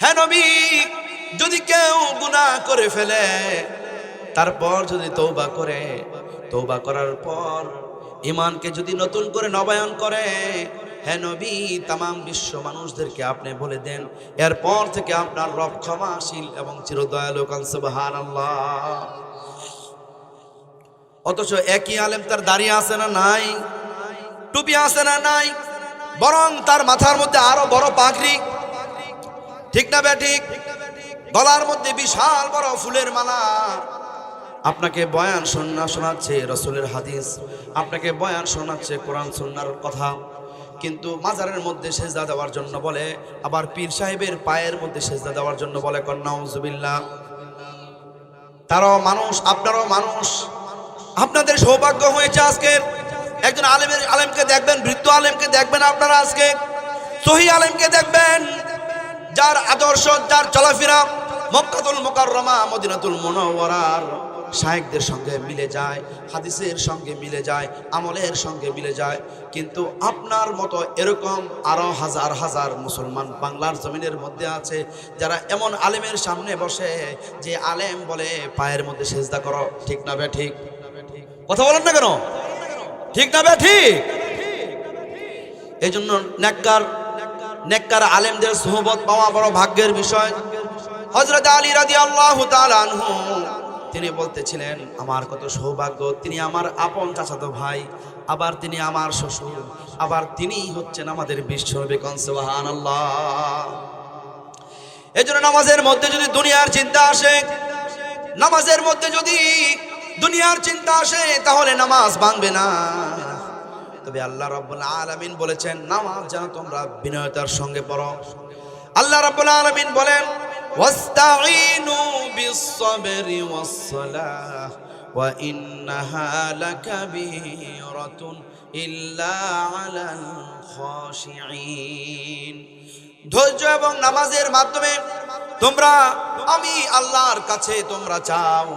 হ্যাঁ নবী, যদি কেউ গুনাহ করে ফেলে, তারপর যদি তৌবা করে তৌবা করার পর ইমানকে যদি নতুন করে নবায়ন করে হ্যাঁ নবী তাম বিশ্ব মানুষদেরকে আপনি বলে দেন, এরপর থেকে আপনার রব ক্ষমাশীল এবং চিরদয়ালু আল্লাহ অথচ একই আলেম তার দাঁড়িয়ে আছে না নাই? টুপি আছে না নাই? বরং তার মাথার মধ্যে আরও বড় পাগড়ি ঠিক না বে ঠিক? গলার মধ্যে বিশাল বড় ফুলের মালা। আপনাকে বয়ান শোনা শোনাচ্ছে রসুলের হাদিস। আপনাকে বয়ান শোনাচ্ছে কোরআন সন্ন্যার কথা। কিন্তু মাজারের মধ্যে সেজদা দেওয়ার জন্য বলে, আবার পীর সাহেবের পায়ের মধ্যে সেজদা দেওয়ার জন্য বলে কন্যা তারাও মানুষ, আপনারাও মানুষ। আপনাদের সৌভাগ্য হয়েছে আজকে। একজন আলেমের, আলেমকে দেখবেন বৃত্ত আলেমকে দেখবেন আপনারা আজকে। সহি আলেমকে দেখবেন। যার আদর্শ, যার চলাফেরা মক্কাতুল মোকাররমা, মদিনাতুল মুনাওয়ারার শায়েকদের সঙ্গে মিলে যায়, হাদিসের সঙ্গে মিলে যায়, আমলের সঙ্গে মিলে যায়। কিন্তু আপনার মতো এরকম আরও হাজার হাজার মুসলমান বাংলার জমিনের মধ্যে আছে, যারা এমন আলেমের সামনে বসে যে আলেম বলে, পায়ের মধ্যে সেজদা করো। ঠিক না বে ঠিক? কথা বলেন না কেন? ঠিক না বে ঠিক? এই জন্য নেককার নেককার আলেমদের সোহবত পাওয়া বড় ভাগ্যের বিষয়। হজরত আলী রাজি আল্লাহ তিনি বলতেছিলেন, আমার কত সৌভাগ্য, তিনি আমার আপন চাচাতো ভাই, আবার তিনি আমার শ্বশুর, আবার তিনি হচ্ছেন আমাদের বিশ্ব বেকন সুবাহান আল্লাহ এই জন্য নামাজের মধ্যে যদি দুনিয়ার চিন্তা আসে, নামাজের মধ্যে যদি দুনিয়ার চিন্তা আসে, তাহলে নামাজ ভাঙবে না। তবে আল্লাহ রাব্বুল আলমিন বলেছেন, নামাজ যেন তোমরা বিনয়তার সঙ্গে পড়ো। আল্লাহ রাব্বুল আলমিন বলেন ধৈর্য এবং নামাজের মাধ্যমে তোমরা, আমি আল্লাহর কাছে তোমরা চাও।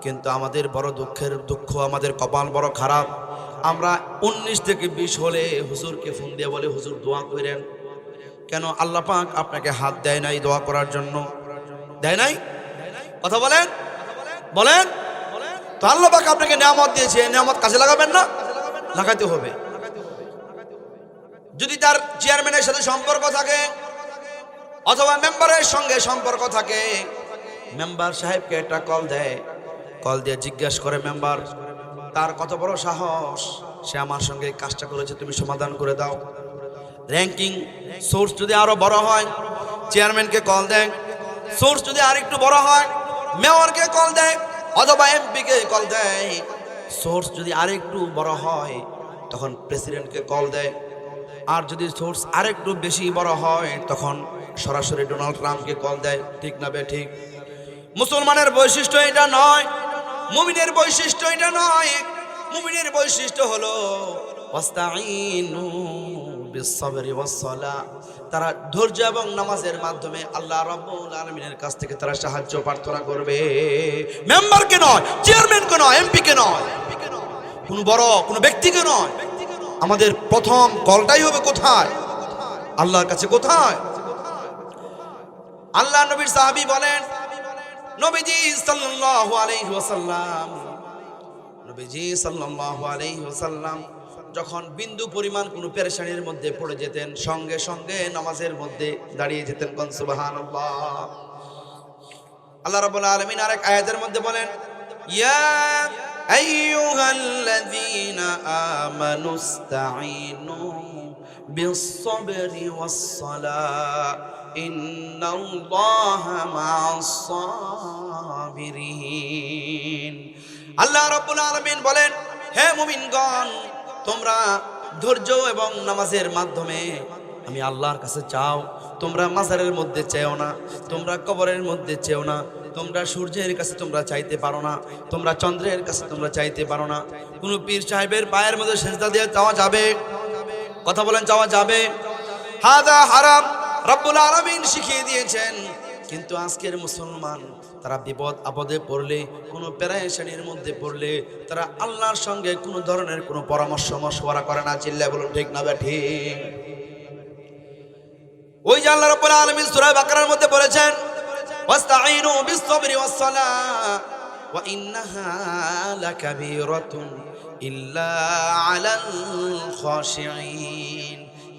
কিন্তু আমাদের বড় দুঃখের দুঃখ, আমাদের কপাল বড় খারাপ। আমরা উনিশ থেকে বিশ হলে হুজুরকে ফোন দিয়ে বলে, হুজুর, দোয়া করেন কেন আল্লাহ পাক আপনাকে হাত দেয় নাই দোয়া করার জন্য? দেয় নাই? কথা বলেন? বলেন? তো আল্লাহ পাক আপনাকে নিয়ামত দিয়েছে, নিয়ামত কাজে লাগাবেন না? লাগাতে হবে। যদি তার চেয়ারম্যানের সাথে সম্পর্ক থাকে, অথবা মেম্বারের সঙ্গে সম্পর্ক থাকে, মেম্বার সাহেবকে একটা কল দেয়। কল দিয়ে জিজ্ঞাসা করে, মেম্বার তার কত বড় সাহস। সে আমার সঙ্গে কাজটা করেছে, তুমি সমাধান করে দাও। র্যাঙ্কিং সোর্স যদি আরও বড় হয় চেয়ারম্যানকে কল দেয়। সোর্স যদি আরেকটু বড় হয় মেয়রকে কল দেয়, অথবা এমপিকে কল দেয়। সোর্স যদি আরেকটু বড় হয়, তখন প্রেসিডেন্টকে কল দেয়। আর যদি সোর্স আরেকটু বেশি বড় হয়, তখন সরাসরি ডোনাল্ড ট্রাম্পকে কল দেয়। ঠিক না বে, ঠিক? মুসলমানের বৈশিষ্ট্য এটা নয় মুমিনের বৈশিষ্ট্য এটা নয়। মুমিনের বৈশিষ্ট্য হলো। তারা ধৈর্য এবং নামাজের মাধ্যমে আল্লাহ রাব্বুল আলামিনের কাছ থেকে তারা সাহায্য প্রার্থনা করবে। মেম্বারকে নয় চেয়ারম্যান চেয়ারম্যানকে নয়, এমপিকে নয়। কোন বড়, কোন ব্যক্তিকে নয়। আমাদের প্রথম কলটাই হবে কোথায়? আল্লাহর কাছে কোথায়? আল্লাহ নবীর সাহাবী বলেন নবীজি সাল্লাল্লাহু আলাইহি ওয়াসাল্লাম, নবীজি সাল্লাল্লাহু আলাইহি ওয়াসাল্লাম যখন বিন্দু পরিমাণ কোনো পেরেশানির মধ্যে পড়ে যেতেন, সঙ্গে সঙ্গে নামাজের মধ্যে দাঁড়িয়ে যেতেন, কোন সুবহানাল্লাহ। আল্লাহ রাব্বুল আলামিন আরেক আয়াতের মধ্যে বলেন, ইয়া আইয়ুহাল্লাযীনা আমানুস্তাঈনু বিস-সাবরি ওয়াস-সালাহ আল্লাহ রাব্বুল আলামিন বলেন, হে মুমিনগণ, তোমরা ধৈর্য এবং নামাজের মাধ্যমে, আমি আল্লাহর কাছে চাও, তোমরা মাজারের মধ্যে চেও না, তোমরা কবরের মধ্যে চেও না, তোমরা সূর্যের কাছে তোমরা চাইতে পারো না, তোমরা চন্দ্রের কাছে তোমরা চাইতে পারো না, কোনো পীর সাহেবের পায়ের মধ্যে সেজদা দিয়ে চাওয়া যাবে? কথা বলেন, চাওয়া যাবে। হাদা হারাম। রব্বুল আলামিন শিখিয়ে দিয়েছেন। কিন্তু আজকের মুসলমান, তারা বিপদ আপদে পড়লে, কোনো পেরায়শানির মধ্যে পড়লে, তারা আল্লাহর সঙ্গে কোনো ধরনের কোনো পরামর্শ মশওয়ারা করে না। চিল্লা বলুন, ঠিক না বে ঠিক। ওই যে আল্লাহ রাব্বুল আলামিন সূরা বাকারার মধ্যে বলেছেন বিস-সাবরি ওয়াস-সালাহ, ওয়া ইন্নাহা লাকাবীরাতুন ইল্লা আলাল খাশিঈন।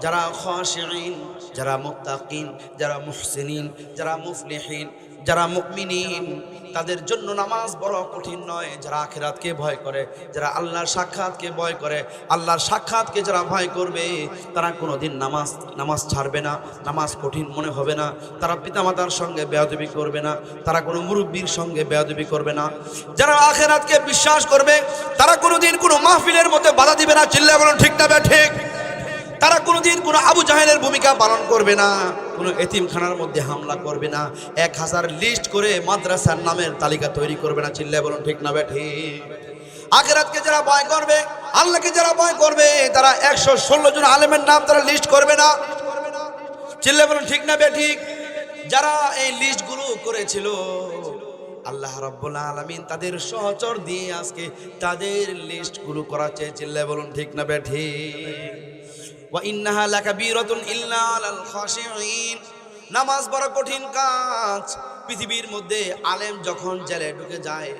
যারা খাশিঈন, যারা মুত্তাকিন, যারা মুহসিনিন, যারা মুফলিহিন, যারা মুমিনিন, তাদের জন্য নামাজ বড় কঠিন নয়। যারা আখিরাতকে ভয় করে, যারা আল্লাহর সাক্ষাৎকে ভয় করে, আল্লাহর সাক্ষাৎকে যারা ভয় করবে, তারা কোনোদিন নামাজ নামাজ ছাড়বে না, নামাজ কঠিন মনে হবে না। তারা পিতামাতার সঙ্গে বেয়াদবি করবে না, তারা কোনো মুরব্বীর সঙ্গে বেয়াদবি করবে না। যারা আখেরাতকে বিশ্বাস করবে, তারা কোনোদিন কোনো মাহফিলের মধ্যে বাধা দিবে না। চিল্লা বলুন, ঠিক না ঠিক? তারা কোনোদিন কোনো আবু জাহেলের ভূমিকা পালন করবে না, কোনো এতিমখানার মধ্যে হামলা করবে না, এক হাজার লিস্ট করে মাদ্রাসার নামের তালিকা তৈরি করবে না। চিল্লায় বলুন, ঠিক না বেঠি আখেরাতকে যারা ভয় করবে, আল্লাহকে যারা ভয় করবে, তারা একশো ষোলো জন আলেমের নাম তারা লিস্ট করবে না। চিল্লায় বলুন, ঠিক না বেঠিক যারা এই লিস্টগুলো করেছিল, আল্লাহ রাব্বুল আলামিন তাদের সহচর দিয়ে আজকে তাদের লিস্টগুলো করাচ্ছে চিল্লায় বলুন, ঠিক না বেঠিক ওয়া ইন্নাহা লাকাবীরাতুন ইল্লা আলাল খাশিঈন নামাজ বড় কঠিন কাজ। পৃথিবীর মধ্যে আলেম যখন জেলে ঢুকে যায়,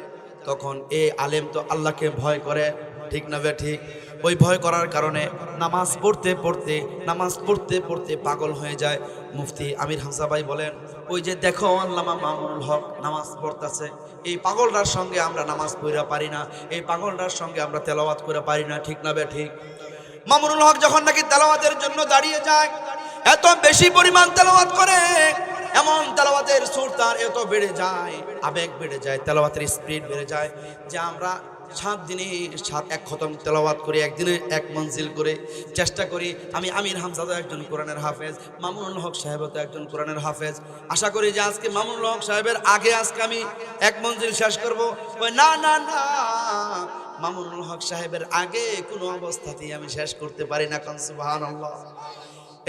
তখন এই আলেম তো আল্লাহকে ভয় করে। ঠিক না বে ঠিক? ওই ভয় করার কারণে নামাজ পড়তে পড়তে, নামাজ পড়তে পড়তে পাগল হয়ে যায়। মুফতি আমির হামসা ভাই বলেন, ওই যে দেখো আল্লামা মামুনুল হক নামাজ পড়তেছে। এই পাগলটার সঙ্গে আমরা নামাজ পড়া পারি না। এই পাগলটার সঙ্গে আমরা তেলাওয়াত করে পারি না। ঠিক না বে ঠিক? মামুনুল হক যখন নাকি তেলাওয়াতের জন্য দাঁড়িয়ে যায়, এত বেশি পরিমাণ তেলাওয়াত করে, এমন তেলাওয়াতের সুর তার এত বেড়ে যায়, আবেগ বেড়ে যায়, তেলাওয়াতের স্পিড বেড়ে যায় যে আমরা সাত দিনে সাত এক খতম তেলাওয়াত করি, একদিনে এক মঞ্জিল করে, চেষ্টা করি, আমি আমির হামজাদা একজন কোরআনের হাফেজ, মামুনুল হক সাহেব তো একজন কোরআনের হাফেজ। আশা করি যে আজকে মামুনুল হক সাহেবের আগে আজকে আমি এক মঞ্জিল শেষ করব। না না না মামুনুল হক সাহেবের আগে কোনো অবস্থাতেই আমি শেষ করতে পারি না কারণ সুবাহান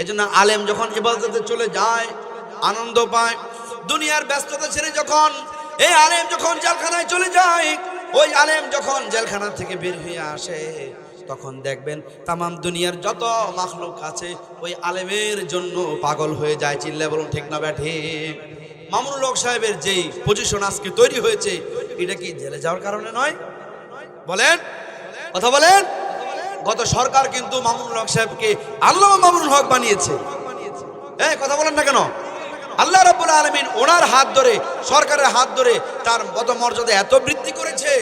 এই জন্য আলেম যখন ইবাদতে চলে যায়, আনন্দ পায়, দুনিয়ার ব্যস্ততা ছেড়ে যখন এই আলেম যখন জেলখানায় চলে যায়, ওই আলেম যখন জেলখানা থেকে বের হয়ে আসে, তখন দেখবেন তামাম দুনিয়ার যত মাখলুক আছে, ওই আলেমের জন্য পাগল হয়ে যায়। চিল্লা বলুন, ঠিক না ব্যাঠে মামুনুল হক সাহেবের যেই পজিশন আজকে তৈরি হয়েছে, এটা কি জেলে যাওয়ার কারণে নয়? বলেন? কথা বলেন? গত সরকার কিন্তু মামুনুল হক সাহেবকে আল্লাহ মামুনুল হক বানিয়েছে। হ্যাঁ কথা বলেন না কেন? আল্লাহ রাব্বুল আলামিন ওনার হাত ধরে, সরকারের হাত ধরে তার গত মর্যাদা এত বৃদ্ধি করেছে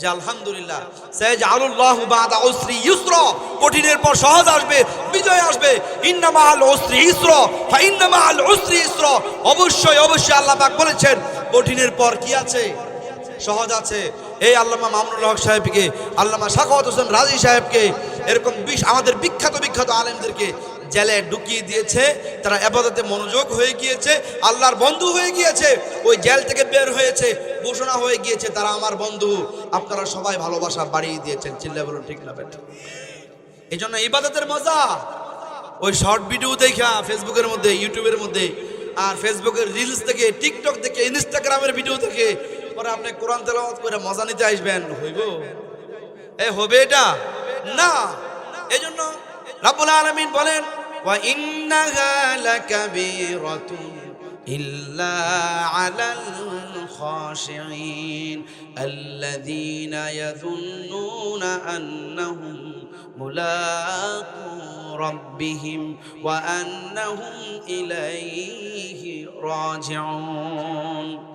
যে আলহামদুলিল্লাহ সাইজালুল্লাহ বাদা উসরি ইউসরা, কঠিনের পর সহজ আসবে, বিজয় আসবে। ইন্নামা আল উসরি ইসরা ফা ইন্নামা আল উসরি ইসরা। অবশ্যই অবশ্যই আল্লাহ পাক বলেছেন, কঠিনের পর কি আছে? সহজ আছে। এই আল্লামা মামুনুল হক সাহেবকে, আল্লামা শাখাওয়াত হোসেন রাজি সাহেবকে, এরকম বিশ, আমাদের বিখ্যাত বিখ্যাত আলেমদেরকে জেলে ঢুকিয়ে দিয়েছে। তারা আবাদতে মনোযোগ হয়ে গিয়েছে, আল্লাহর বন্ধু হয়ে গিয়েছে, ওই জেল থেকে বের হয়েছে, ঘোষণা হয়ে গিয়েছে, তারা আমার বন্ধু। আপনারা সবাই ভালোবাসা বাড়িয়ে দিয়েছেন চিল্লা বলুন ঠিক না বেটা? এই জন্য ইবাদতের মজা। ওই শর্ট ভিডিও দেখা ফেসবুকের মধ্যে ইউটিউবের মধ্যে, আর ফেসবুকের রিলস থেকে টিকটক থেকে ইনস্টাগ্রামের ভিডিও থেকে পরে আপনি কোরআন তেলাওয়াত করে মজা নিতে আসবেন। হইব। এ হবে এটা? না। এজন্য রাব্বুল আলামিন বলেন ওয়া ইন্নাহা লাকাবীরাতুন ইলাইহি রাজিউন।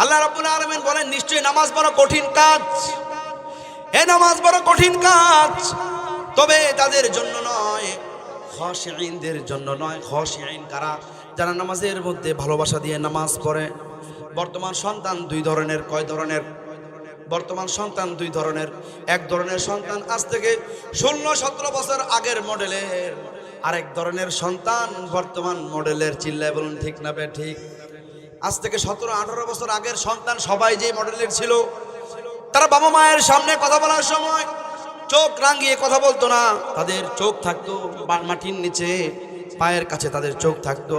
আল্লাহ রাব্বুল আলামিন বলেন, নিশ্চয়ই নামাজ বড় কঠিন কাজ। এ নামাজ বড় কঠিন কাজ। তবে তাদের জন্য নয়, খশিঈনদের জন্য নয়। খশিঈন কারা? যারা নামাজের মধ্যে ভালোবাসা দিয়ে নামাজ পড়ে। বর্তমান সন্তান দুই ধরনের, কয় ধরনের? বর্তমান সন্তান দুই ধরনের। এক ধরনের সন্তান আজ থেকে ষোলো, সতেরো বছর আগের মডেলের। আরেক ধরনের সন্তান বর্তমান মডেলের। চিল্লায় বলুন, ঠিক না বে ঠিক? আজ থেকে সতেরো, আঠারো বছর আগের সন্তান সবাই যে মডেলের ছিল, তারা বাবা মায়ের সামনে কথা বলার সময় চোখ রাঙিয়ে কথা বলতো না। তাদের চোখ থাকতো মাটির নিচে, পায়ের কাছে তাদের চোখ থাকতো।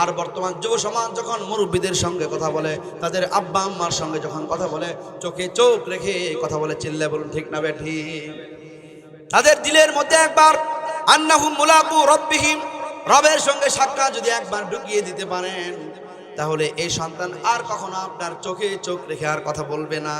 আর বর্তমান যুব সমাজ যখন মুরব্বীদের সঙ্গে কথা বলে, তাদের আব্বা আম্মার সঙ্গে যখন কথা বলে, চোখে চোখ রেখে কথা বলে, চিল্লে বলুন, ঠিক না বেঠি তাদের দিলের মধ্যে একবার আন্নাহুম মুলাকু রব্বিহিম রবের সঙ্গে সাক্ষাৎ যদি একবার ঢুকিয়ে দিতে পারেন তাহলে এই সন্তান আর কখনো আপনার চোখে চোখ রেখে আর কথা বলবে না।